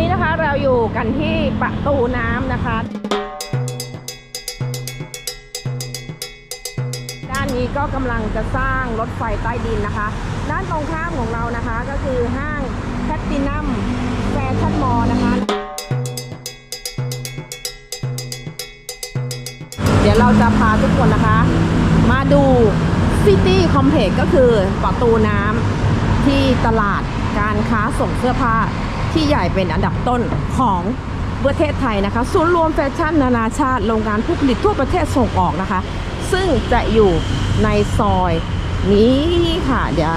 นี้นะคะเราอยู่กันที่ประตูน้ำนะคะ ด้านนี้ก็กำลังจะสร้างรถไฟใต้ดินนะคะ ด้านตรงข้ามของเรานะคะก็คือห้างแพตตินัมแฟชั่นมอลนะคะ เดี๋ยวเราจะพาทุกคนนะคะ มาดูซิตี้คอมเพล็กซ์ก็คือประตูน้ำที่ตลาดการค้าส่งเสื้อผ้า ที่ใหญ่เป็นอันดับต้นของประเทศไทยนะคะศูนย์รวมแฟชั่นนานาชาติโรงงานผู้ผลิตทั่วประเทศส่งออกนะคะ ซึ่งจะอยู่ในซอยนี้ค่ะ เดี๋ยว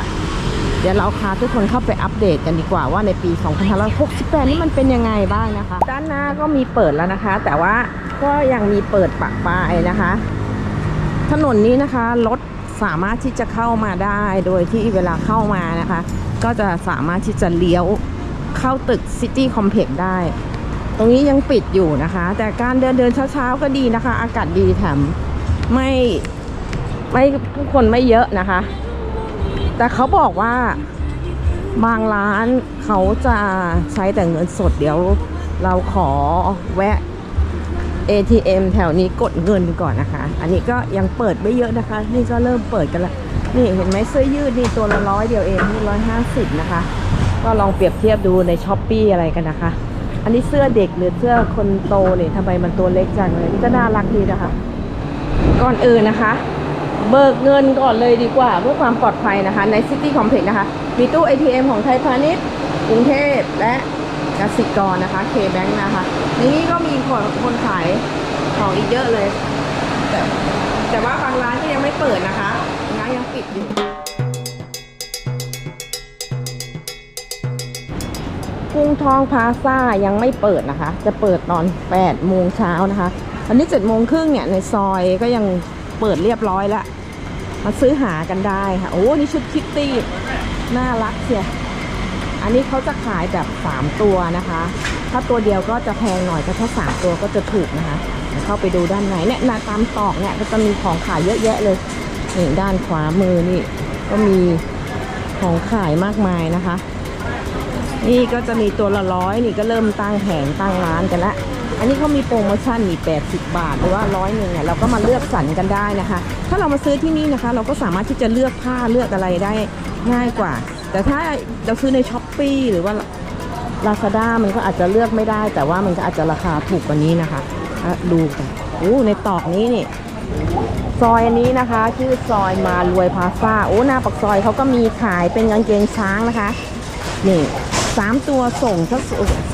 เดี๋ยวเราพาทุกคนเข้าไปอัปเดตกันดีกว่าว่าในปี2568 นี่มันเป็นยังไงบ้างนะคะ ด้านหน้าก็มีเปิดแล้วนะคะ แต่ว่าก็ยังมีเปิดปากปลายนะคะ ถนนนี้นะคะรถสามารถที่จะเข้ามาได้โดยที่เวลาเข้ามานะคะ ก็จะสามารถที่จะเลี้ยว เข้าตึกซิตี้คอมเพล็กซ์ได้ ตรงนี้ยังปิดอยู่นะคะ แต่การเดินเดินเช้าๆก็ดีนะคะ อากาศดีแถมไม่ไม่ผู้คนไม่เยอะนะคะ แต่เขาบอกว่าบางร้านเขาจะใช้แต่เงินสดเดี๋ยวเราขอแวะ ATM แถวนี้กดเงินก่อนนะคะ อันนี้ก็ยังเปิดไม่เยอะนะคะ นี่ก็เริ่มเปิดกันล้วนี่เห็นไหมเสื้อยืดนี่ตัวละร้อยเดียวเองนี่ร้อยห้าสิบนะคะ ก็ลองเปรียบเทียบดูในช้อปปีอะไรกันนะคะ อันนี้เสื้อเด็กหรือเสื้อคนโตเนี่ยทำไมมันตัวเล็กจังเลยนี่ก็น่ารักดีนะคะ ก่อนอื่นนะคะ เบิกเงินก่อนเลยดีกว่าเพื่อความปลอดภัยนะคะ ในซิตี้คอมเพล็กซ์นะคะ มีตู้ ATM ของไทยพาณิชย์กรุงเทพและกสิกรนะคะ K-Bank นะคะนี้ก็มีคนคนขายของอีกเยอะเลย แต่แต่ว่าบางร้านก็ยังไม่เปิดนะคะร้านยังปิดอยู่ กรุงทองพาซ่ายังไม่เปิดนะคะ จะเปิดตอน8โมงเช้านะคะอันนี้7โมงครึ่งเนี่ยในซอยก็ยังเปิดเรียบร้อยแล้ว มาซื้อหากันได้ค่ะ โอ้นี่ชุดคิตตี้น่ารักเชียอันนี้เขาจะขายแบบ 3 ตัวนะคะ ถ้าตัวเดียวก็จะแพงหน่อยแต่ถ้า 3 ตัวก็จะถูกนะคะ เข้าไปดูด้านในเนี่ยนาตามตอกเนี่ยก็จะมีของขายเยอะแยะเลยนี่ด้านขวามือนี่ก็มีของขายมากมายนะคะ นี่ก็จะมีตัวละร้อยนี่ก็เริ่มตั้งแผงตั้งร้านกันละอันนี้เขามีโปรโมชั่นมี80 บาท หรือว่าร้อยหนึ่งเนี่ยเราก็มาเลือกสรรกันได้นะคะ ถ้าเรามาซื้อที่นี่นะคะ เราก็สามารถที่จะเลือกผ้าเลือกอะไรได้ง่ายกว่า แต่ถ้าเราซื้อในช้อปปีหรือว่า Lazada มันก็อาจจะเลือกไม่ได้ แต่ว่ามันก็อาจจะราคาถูกกว่านี้นะคะะดูกันโอ้ในตอกนี้นี่ซอยอันนี้นะคะชื่อซอยมารวยพาซ่าโอ้หน้าปักซอยเขาก็มีขายเป็นกางเกงช้างนะคะ นี่ สามตัวส่งถ้า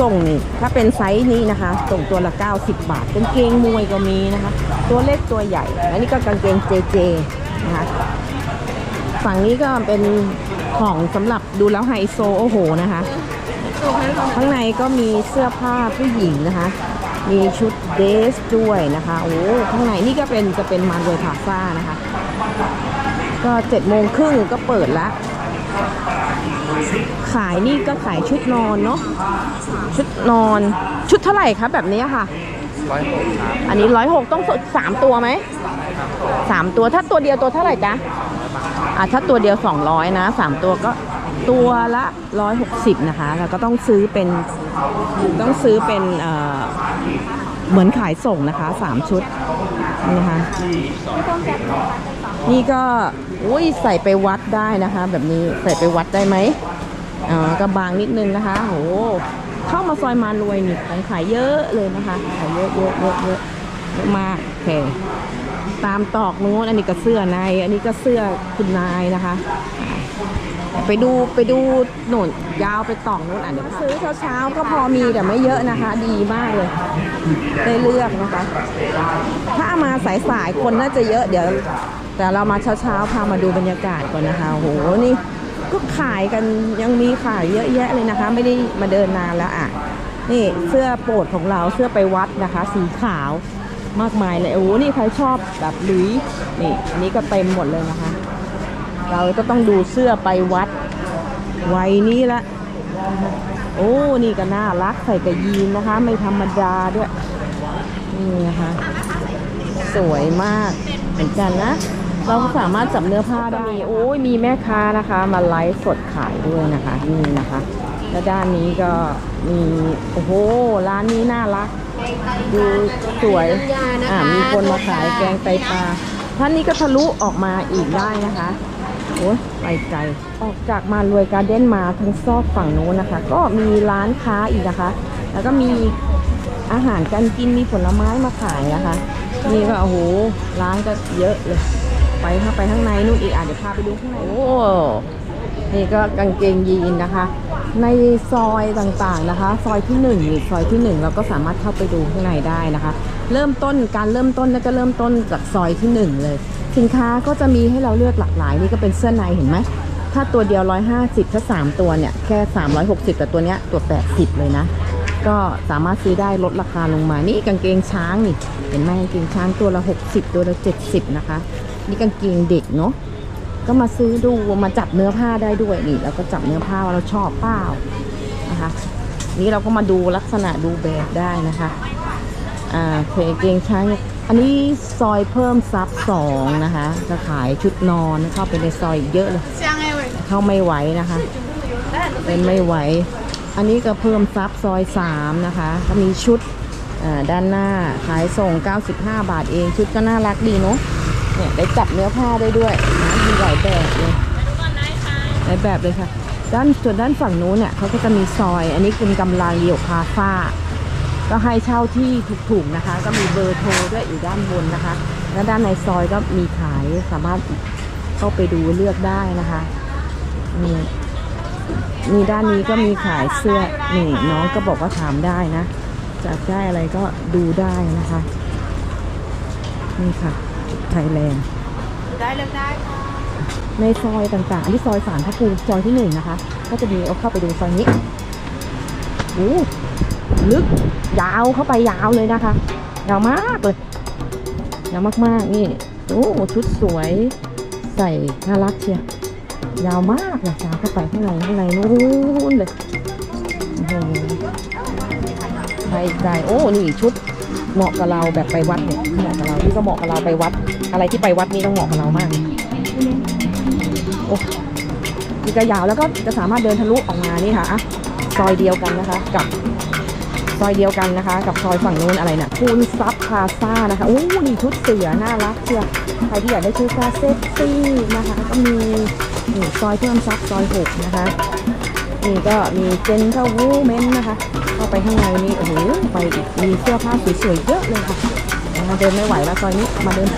ส่งนี่ถ้าเป็นไซส์นี้นะคะ ส่งตัวละ 90 บาทกางเกงมวยก็มีนะคะ ตัวเล็กตัวใหญ่ อันนี้ก็กางเกงเจเจนะคะฝั่งนี้ก็เป็นของสำหรับดูแล้วไฮโซโอ้โหนะคะ ข้างในก็มีเสื้อผ้าผู้หญิงนะคะ มีชุดเดสด้วยนะคะโอ้ข้างในนี่ก็เป็นจะเป็นมารวยพลาซ่านะคะ ก็เจ็ดโมงครึ่งก็เปิดละ ขายนี่ก็ขายชุดนอนเนาะชุดนอนชุดเท่าไหร่คะแบบนี้ค่ะร้อยหกครับอันนี้ร้อยหกต้องสามตัวไหมสามตัวถ้าตัวเดียวตัวเท่าไหร่จ๊ะอะถ้าตัวเดียวสองร้อยนะสามตัวก็ตัวละร้อยหกสิบนะคะ แล้วก็ต้องซื้อเป็นต้องซื้อเป็นเอ่อเหมือนขายส่งนะคะสามชุดนี่นะคะนี่ก็ อุ้ยใส่ไปวัดได้นะคะ แบบนี้ใส่ไปวัดได้ไหมอ่าก็บางนิดนึงนะคะโหเข้ามาซอยมารวยนี่ของขายเยอะเลยนะคะขายเยอะเยอะเยอะเยอะเยอะมากโอเคตามตอกนู้นอันนี้ก็เสื้อใน อันนี้ก็เสื้อคุณนายนะคะ ไปดูไปดูหนุนยาวไปตองนู้นอะเดี๋ยวซื้อเช้าๆก็พอมีแต่ไม่เยอะนะคะ ดีมากเลยได้เลือกนะคะ ถ้ามาสายๆคนน่าจะเยอะเดี๋ยว แต่เรามาเช้าๆพามาดูบรรยากาศก่อนนะคะโหนี่ก็ขายกันยังมีขายเยอะแยะเลยนะคะ ไม่ได้มาเดินนานแล้วอะนี่เสื้อโปรดของเราเสื้อไปวัดนะคะ สีขาวมากมายเลยโอ้โหนี่ใครชอบแบบลุยนี่อันนี้ก็เต็มหมดเลยนะคะ เราก็ต้องดูเสื้อไปวัดไวัยนี้ละโอ้นี่ก็น่ารักใส่กับยีนนะคะ ไม่ธรรมดาด้วยนี่นะคะสวยมากเหมือนกันนะ เราสามารถจับเนื้อผ้าได้มีโอ้ยมีแม่ค้านะคะ มาไลฟ์สดขายด้วยนะคะนี่นะคะ แล้วด้านนี้ก็มีโอ้โหร้านนี้น่ารักดูสวยอ่ามีคนมาขายแกงไตปลาท่านนี้ก็ทะลุออกมาอีกได้นะคะโอ้ยไปไกลออกจากมารวยการเด้นมาทางซอกฝั่งโน้นนะคะ ก็มีร้านค้าอีกนะคะ แล้วก็มีอาหารการกินมีผลไม้มาขายนะคะ นี่ก็โอ้โหร้านก็เยอะเลย ไปเข้าไปข้างในนู่นอีกอะเดี๋ยวพาไปดูข้างใน โอ้ นี่ก็กางเกงยีนนะคะ ในซอยต่างๆนะคะ ซอยที่หนึ่งหรือซอยที่หนึ่งเราก็สามารถเข้าไปดูข้างในได้นะคะ เริ่มต้นการเริ่มต้นก็จะเริ่มต้นจากซอยที่หนึ่งเลย สินค้าก็จะมีให้เราเลือกหลากหลาย นี่ก็เป็นเสื้อในเห็นไหมถ้าตัวเดียว 150 ถ้า 3 ตัวเนี่ย แค่ 360 แต่ตัวเนี้ยตัว 80 เลยนะ ก็สามารถซื้อได้ลดราคาลงมา นี่กางเกงช้างนี่ เห็นไหมกางเกงช้างตัวละ 60 ตัวละ 70 นะคะ นี่กางเกงเด็กเนาะก็มาซื้อดูมาจับเนื้อผ้าได้ด้วยนี่แล้วก็จับเนื้อผ้าว่าเราชอบเปล่านะคะนี่เราก็มาดูลักษณะดูแบบได้นะคะอ่าเพเกงช้างอันนี้ซอยเพิ่มซับสองนะคะ จะขายชุดนอนเข้าไปในซอยเยอะเลยเข้าไม่ไหวนะคะ เป็นไม่ไหว อันนี้ก็เพิ่มซับซอยสามนะคะ ก็มีชุดอ่าด้านหน้าขายส่ง 95 บาทเอง ชุดก็น่ารักดีเนาะ เนี่ยได้จับเนื้อผ้าได้ด้วยนะมีหลายแบบเลยหลายแบบเลยค่ะ ด้านส่วนด้านฝั่งนู้นเนี่ยเขาก็จะมีซอย อันนี้เป็นกำลังเดี่ยวคาฟ้า ก็ให้เช่าที่ถูกๆนะคะ ก็มีเบอร์โทรด้วยอยู่ด้านบนนะคะ แล้วด้านในซอยก็มีขายสามารถเข้าไปดูเลือกได้นะคะนี่มีด้านนี้ก็มีขายเสื้อนี่น้องก็บอกว่าถามได้นะจะได้อะไรก็ดูได้นะคะ นี่ค่ะ ไทยแลนด์ได้เลือกได้ค่ะในซอยต่างๆ อันนี้ซอยสารพระภูมิซอยที่หนึ่งนะคะ ก็จะมีเอาเข้าไปดูซอยนี้โอ้ลึกยาวเข้าไปยาวเลยนะคะยาวมากเลยยาวมากๆนี่โอ้ชุดสวยใส่น่ารักเชียยาวมากเลยยาวเข้าไปข้างในข้างในนู้นเลยโอ้โหไปไกลโอ้นี่ชุดเหมาะกับเราแบบไปวัดเนี่ยเหมาะกับเราที่ก็เหมาะกับเราไปวัด อะไรที่ไปวัดนี่ต้องเหมาะกับเรามากโอ้นี่ก็ยาวแล้วก็จะสามารถเดินทะลุออกมานี่ค่ะอะซอยเดียวกันนะคะ กับซอยเดียวกันนะคะ กับซอยฝั่งนู้นอะไรนะ่ะคูนซับพาซ่านะคะโอ้นี่ชุดเสือน่ารักเชียวใครที่อยากได้ชุดซาเซ็กซี่นะคะ ก็มีนี่ซอยเพิ่มซับซอยหกนะคะนี่ก็มีเจนเทวูเมนนะคะ เข้าไปข้างในนี่โอ้โหไปมีเสื้อผ้าสวยๆเยอะเลยค่ะเดินไม่ไหวแล้วซอยนี้มาเดินซ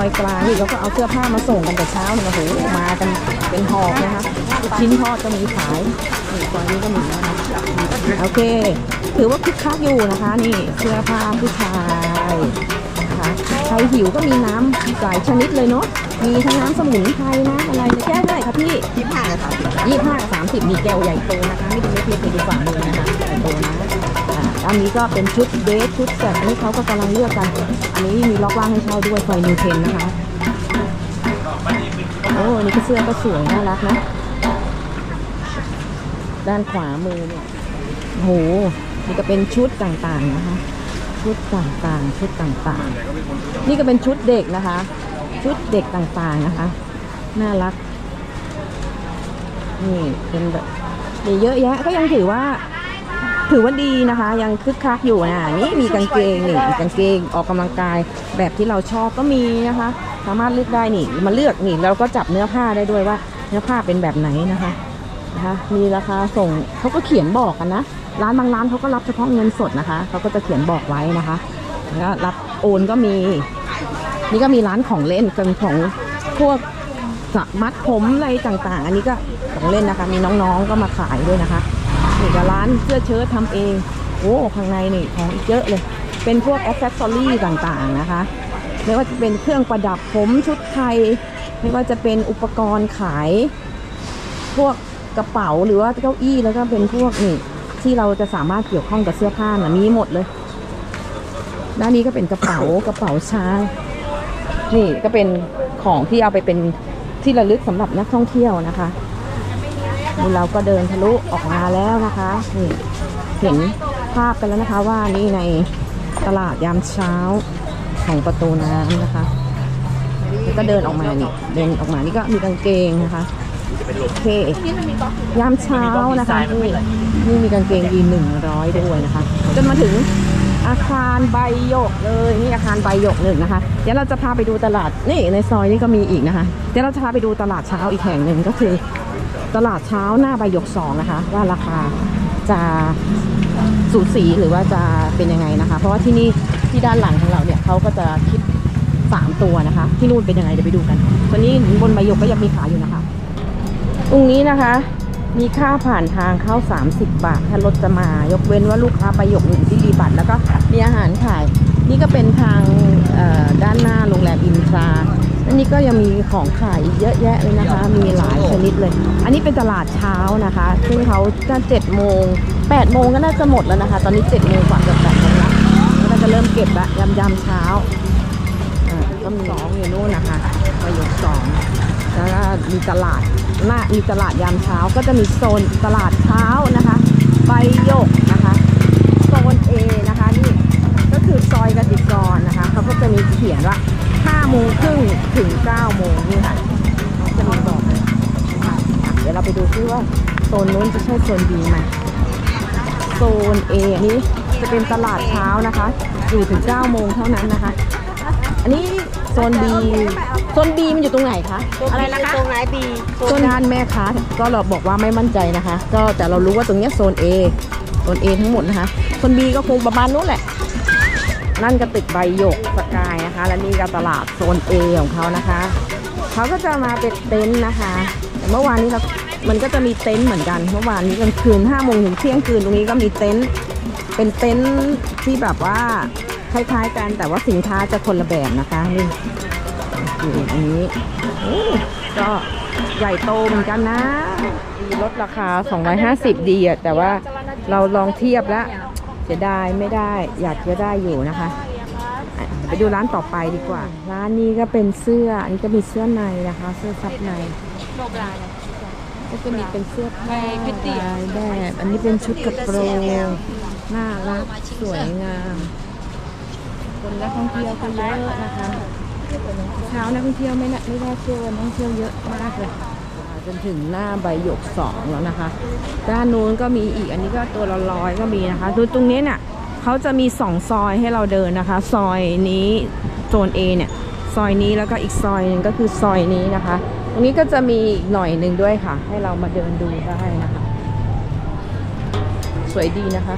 อยกลางนี่ก็เอาเสื้อผ้ามาส่งกันแต่เช้าเลยโอ้โหมากันเป็นหอบนะคะชิ้นทอดก็มีขายนี่ซอยนี้ก็มีนะคะโอเค ถือว่าคึกคักอยู่นะคะ นี่เสื้อผ้าผู้ชายนะคะใครหิวก็มีน้ำหลายชนิดเลยเนาะมีทั้งน้ำสมุนไพรนะอะไรเนี่ยแก้วเท่าไหร่คะพี่ยี่ห้าค่ะยี่ห้าสามสิบมีแก้วใหญ่โตนะคะไม่ดูเล็กๆเลยดูฝ่ามือนะคะใหญ่โตนะ อันนี้ก็เป็นชุดเดทชุดแบบนี้เขาก็กำลังเลือกกัน อันนี้มีล็อกว่างให้เช่าด้วยซอยนิวเทนนะคะ โอ้อันนี่ก็เสื้อก็สวยน่ารักนะ ด้านขวามือเนี่ยโหนี่ก็เป็นชุดต่างๆนะคะ ชุดต่างๆ ชุดต่างๆ นี่ก็เป็นชุดเด็กนะคะ ชุดเด็กต่างๆนะคะ น่ารัก นี่เป็นแบบมีเยอะแยะก็ยังถือว่า ถือว่าดีนะคะ ยังคึกคักอยู่นะนี่มีกางเกงนี่มีกางเกงออกกำลังกายแบบที่เราชอบก็มีนะคะ สามารถเลือกได้นี่มาเลือกนี่เราก็จับเนื้อผ้าได้ด้วยว่า เนื้อผ้าเป็นแบบไหนนะคะนะคะมีราคาส่งเขาก็เขียนบอกกันนะร้านบางร้านเขาก็รับเฉพาะเงินสดนะคะเขาก็จะเขียนบอกไว้นะคะแล้วรับโอนก็มี นี่ก็มีร้านของเล่นเป็นของพวกสมัดผมอะไรต่างๆ อันนี้ก็ของเล่นนะคะ มีน้องๆก็มาขายด้วยนะคะ นี่ก็ร้านเสื้อเชิ้ตทำเอง โอ้ข้างในนี่ของอีกเยอะเลย เป็นพวกแอ c เซสซอรี่ต่างๆนะคะไม่ว่าจะเป็นเครื่องประดับผมชุดไทย ไม่ว่าจะเป็นอุปกรณ์ขาย พวกกระเป๋าหรือว่าเก้าอี้แล้วก็เป็นพวกนี่ที่เราจะสามารถเกี่ยวข้องกับเสื้อผ้านะมีหมดเลยด้านนี้ก็เป็นกระเป๋ากระเป๋าช้างนี่ก็เป็นของที่เอาไปเป็นที่ระลึกสำหรับนักท่องเที่ยวนะคะ นี่เราก็เดินทะลุออกมาแล้วนะคะนี่เห็นภาพกันแล้วนะคะว่านี่ในตลาดยามเช้าของประตูน้ำนะคะแล้วก็เดินออกมานี่เดินออกมานี่ก็มีกางเกงนะคะโอเคยามเช้านะคะนี่นี่มีกางเกงยีนหนึ่งร้อยด้วยนะคะ จนมาถึงอาคารใบหยกเลยนี่อาคารใบหยกหนึ่งนะคะ เดี๋ยวเราจะพาไปดูตลาดนี่ในซอยนี้ก็มีอีกนะคะ เดี๋ยวเราจะพาไปดูตลาดเช้าอีกแห่งหนึ่งก็คือ ตลาดเช้าหน้าใบหยกสองนะคะ ว่าราคาจะสูสีหรือว่าจะเป็นยังไงนะคะ เพราะว่าที่นี่ที่ด้านหลังของเราเนี่ยเขาก็จะคิดสามตัวนะคะ ที่นู่นเป็นยังไงเดี๋ยวไปดูกันตัวนี้บนใบหยกก็ยังมีขายอยู่นะคะตรงนี้นะคะ มีค่าผ่านทางเข้า 30 บาท ถ้ารถจะมายกเว้นว่าลูกค้าประโยคหนึ่งที่รีบัตรแล้วก็มีอาหารขาย นี่ก็เป็นทางด้านหน้าโรงแรมอินทรา อันนี้ก็ยังมีของขายอีกเยอะแยะเลยนะคะ มีหลายชนิดเลย อันนี้เป็นตลาดเช้านะคะ ซึ่งเขาจะเจ็ดโมงแปดโมงก็น่าจะหมดแล้วนะคะ ตอนนี้เจ็ดโมงกว่าเกือบแปดโมงละก็น่าจะเริ่มเก็บละยำยำๆเช้าอ่าก็มีสองอยู่นู่นนะคะประโยคสองแล้วก็มีตลาดหน้ามีตลาดยามเช้าก็จะมีโซนตลาดเช้านะคะใบหยกนะคะโซน A นะคะนี่ก็คือซอยกติกรนะคะเขาก็จะมีเขียนว่า 5โมงครึ่งถึง9โมงนี่ค่ะเขาจะมีบอกเลยค่ะอะเดี๋ยวเราไปดูซิว่าโซนนู้นจะใช่โซน B ไหมโซน A อันนี้จะเป็นตลาดเช้านะคะ อยู่ถึง9โมงเท่านั้นนะคะ อันนี้โซน B โซน B มันอยู่ตรงไหนคะ อะไรนะคะตรงไหนบีโซนด้านแม่ค้าก็เราบอกว่าไม่มั่นใจนะคะ ก็แต่เรารู้ว่าตรงเนี้ยโซน A โซน A ทั้งหมดนะคะ โซน B ก็คงประมาณนู้นแหละ นั่นก็ตึกใบหยกสกายนะคะ และนี่ก็ตลาดโซน A ของเขานะคะ เขาก็จะมาเป็นเต็นท์นะคะแต่เมื่อวานนี้เรามันก็จะมีเต็นท์เหมือนกัน เมื่อวานนี้กลางคืน5โมงถึงเที่ยงคืนตรงนี้ก็มีเต็นท์ เป็นเต็นท์ที่แบบว่าคล้ายๆกันแต่ว่าสินค้าจะคนละแบบนะคะนี่อยู่อย่างนี้ก็ใหญ่โตเหมือนกันนะ มีลดราคา 250 ดีอะแต่ว่าเราลองเทียบแล้วเสียดายไม่ได้อยากจะได้อยู่นะคะ ไปดูร้านต่อไปดีกว่า ร้านนี้ก็เป็นเสื้อ อันนี้ก็มีเสื้อในนะคะ เสื้อซับในโนบราก็จะมีเป็นเสื้อผ้าไปพิตตี้ลายแบบ อันนี้เป็นชุดกระโปรงน่ารักสวยงาม คนนักท่องเที่ยวก็เยอะนะคะเช้านักท่องเที่ยวไม่น่าไม่น่าเชื่อว่านักท่องเที่ยวเยอะมากเลยจนถึงหน้าใบหยกสองแล้วนะคะ ด้านนู้นก็มีอีกอันนี้ก็ตัวละร้อยก็มีนะคะคือตรงนี้เนี่ย เขาจะมีสองซอยให้เราเดินนะคะ ซอยนี้โซน A เนี่ย ซอยนี้แล้วก็อีกซอยหนึ่งก็คือซอยนี้นะคะ ตรงนี้ก็จะมีอีกหน่อยหนึ่งด้วยค่ะ ให้เรามาเดินดูได้นะคะ สวยดีนะคะ